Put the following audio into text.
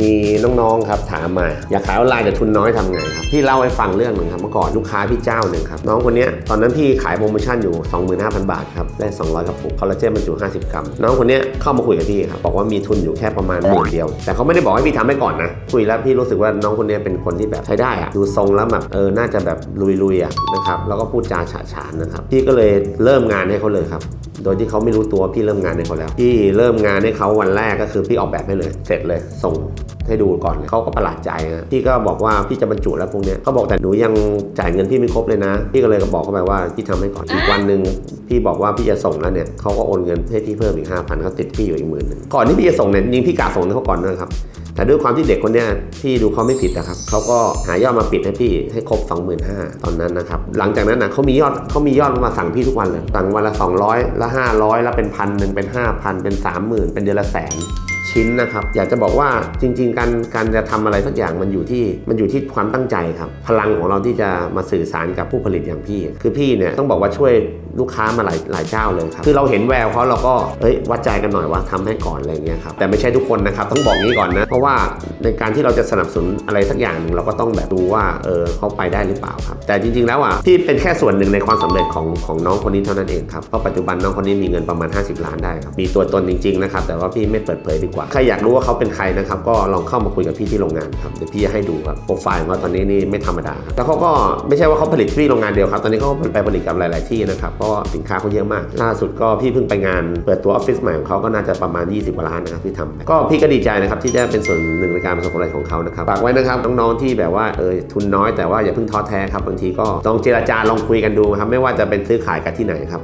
มีน้องๆครับถามมา อยากขายออนไลน์แต่ทุนน้อยทำไงครับพี่เล่าให้ฟังเรื่องหนึ่งครับเมื่อก่อนลูกค้าพี่เจ้าหนึ่งครับน้องคนนี้ตอนนั้นพี่ขายโปรโมชั่นอยู่ 25,000 บาทครับได้ 200กระปุกคอลลาเจนบรรจุ 50 กรัม น้องคนนี้เข้ามาคุยกับพี่ครับบอกว่ามีทุนอยู่แค่ประมาณหมื่นเดียว แต่เขาไม่ได้บอกให้พี่ทำให้ก่อนนะคุยแล้วพี่รู้สึกว่าน้องคนนี้เป็นคนที่แบบใช้ได้อะดูทรงแล้วแบบเออน่าจะแบบลุยๆอะนะครับแล้วก็พูดจาฉะฉานนะครับพี่ก็เลยเริ่มงานให้เขาเลยครับโดยที่เขาไม่รู้ตัวพี่เริ่มงานให้เขาแล้วพี่เริ่มงานให้เขาวันแรกก็คือพี่ออกแบบให้เลย เสร็จเลยส่งให้ดูก่อนเลยเขาก็ประหลาดใจนะพี่ก็บอกว่าพี่จะบรรจุแล้วพวกเนี้ยเขาบอกแต่หนูยังจ่ายเงินพี่ไม่ครบเลยนะ พี่ก็เลยก็บอกเขาไปว่าพี่ทำให้ก่อนอีกวันหนึ่งพี่บอกว่าพี่จะส่งแล้วเนี่ยเขาก็โอนเงินให้พี่เพิ่มอีกห้าพันเขาติดพี่อยู่อีกหมื่นหนึ่งก่อนที่พี่จะส่งเนี่ยจริงพี่กะส่งให้เขาก่อนนะครับแต่ด้วยความที่เด็กคนเนี้ยพี่ดูเขาไม่ผิดนะครับเขาก็หายอดมาปิดให้พี่ให้ครบ 25,000ตอนนั้นนะครับ หลังจากนั้นนะเขามียอดเขามียอดมาสั่งพี่ทุกวันเลยสั่งวันละ 200 ละ 500 แล้วเป็นพันหนึ่งเป็น 5,000 เป็น 30,000 เป็นเดือนละแสน ชิ้นนะครับ อยากจะบอกว่าจริง ๆ การการจะทำอะไรสักอย่างมันอยู่ที่มันอยู่ที่ความตั้งใจครับ พลังของเราที่จะมาสื่อสารกับผู้ผลิตอย่างพี่ คือพี่เนี่ยต้องบอกว่าช่วย ลูกค้ามาหลายหลายเจ้าเลยครับคือเราเห็นแววเขาเราก็เอ้ยวัดใจกันหน่อยว่าทำให้ก่อนอะไรเงี้ยครับแต่ไม่ใช่ทุกคนนะครับต้องบอกงี้ก่อนนะเพราะว่าในการที่เราจะสนับสนุนอะไรสักอย่างหนึ่งเราก็ต้องแบบดูว่าเออเขาไปได้หรือเปล่าครับ แต่จริงๆแล้วอะพี่เป็นแค่ส่วนหนึ่งในความสำเร็จของของน้องคนนี้เท่านั้นเองครับเพราะปัจจุบันน้องคนนี้มีเงินประมาณ 50 ล้านได้ครับมีตัวตนจริงๆนะครับแต่ว่าพี่ไม่เปิดเผยดีกว่าใครอยากรู้ว่าเขาเป็นใครนะครับก็ลองเข้ามาคุยกับพี่ที่โรงงานครับเดี๋ยวพี่จะให้ดูครับโปรไฟล์ของเขาตอนนี้นี่ไม่ธรรมดาครับแล้วเขาก็ไม่ใช่ว่าเขาผลิตที่โรงงานเดียวครับ ตอนนี้เขาไปผลิตกับหลาย ๆที่นะครับราะสินค้าเขาเยอะมาก ล่าสุดก็พี่เพิ่งไปงานเปิดตัวออฟฟิศใหม่ของเขาก็น่าจะประมาณ 20กว่าล้านนะครับที่ทำก็พี่ก็ดีใจนะครับที่ได้เป็นส่วนหนึ่งในการประสบความสำเร็จของเขานะครับฝากไว้นะครับน้องๆที่แบบว่าเออทุนน้อยแต่ว่าอย่าเพิ่งท้อแท้ครับบางทีก็ลองเจราจาลองคุยกันดูครับไม่ว่าจะเป็นซื้อขายกันที่ไหนครับ